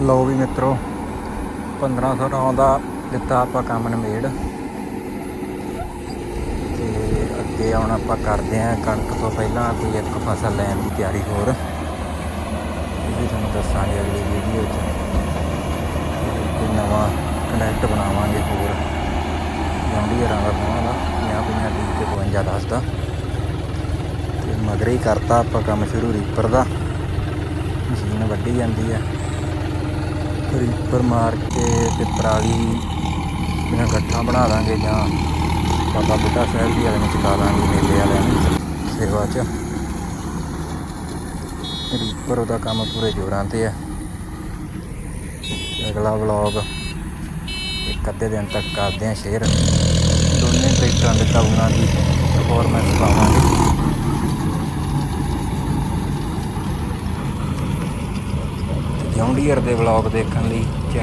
ਲਓ ਵੀ ਮਿੱਤਰੋ 1509 ਦਾ ਦਿੱਤਾ ਆਪਾਂ ਕੰਮ ਨਿਮੇੜ ਤੇ ਅੱਗੇ ਹੁਣ ਆਪਾਂ ਕਰਦੇ ਆਂ ਕਣਕ ਤੋਂ ਪਹਿਲਾਂ ਕੋਈ ਇੱਕ ਫਸਲ ਲੈਣ ਦੀ ਤਿਆਰੀ ਹੋਰ। ਇਹ ਵੀ ਤੁਹਾਨੂੰ ਦੱਸਾਂਗੇ ਅਗਲੀ ਵੀਡੀਓ 'ਚ। ਕੋਈ ਨਵਾਂ ਕਨੈਕਟ ਬਣਾਵਾਂਗੇ ਹੋਰ। ਜੌਂਡੀ ਰੰਗ ਦਾ 50 50 ਡੀ ਤੇ 52 ਦੱਸਦਾ ਤੇ ਮਗਰੇ ਹੀ ਕਰਤਾ ਆਪਾਂ ਕੰਮ ਸ਼ੁਰੂ ਰੀਪਰ ਦਾ। ਮਸ਼ੀਨ ਵੱਢੀ ਜਾਂਦੀ ਆ। ਰੀਪਰ ਮਾਰ ਕੇ ਤੇ ਪਰਾਲੀ ਦੀਆਂ ਗੱਠਾਂ ਬਣਾ ਦਾਂਗੇ ਜਾਂ ਬਾਬਾ ਬੁੱਢਾ ਸਾਹਿਬ ਦੀ ਵਾਲੇ ਨੂੰ ਚੁਕਾ ਦਾਂਗੇ, ਮੇਲੇ ਵਾਲਿਆਂ ਨੂੰ ਸੇਵਾ 'ਚ। ਰੀਪਰ ਉਹਦਾ ਕੰਮ ਪੂਰੇ ਜੋਰਾਂ ਤੇ ਹੈ ਅਗਲਾ ਵਲੌਗ ਇੱਕ ਅੱਧੇ ਦਿਨ ਤੱਕ ਕਰਦੇ ਆ ਸ਼ੇਅਰ। ਦੋਨੇ ਟਰੈਕਟਰਾਂ ਦੇ ਕਾਬੂਆਂ ਦੀ ਪਰਫਾਰਮੈਂਸ ਪਾਵਾਂਗੇ। ਜੌਂਡੀਅਰ ਦੇ ਵਲੌਗ ਦੇਖਣ ਲਈ ਚੈਨਲ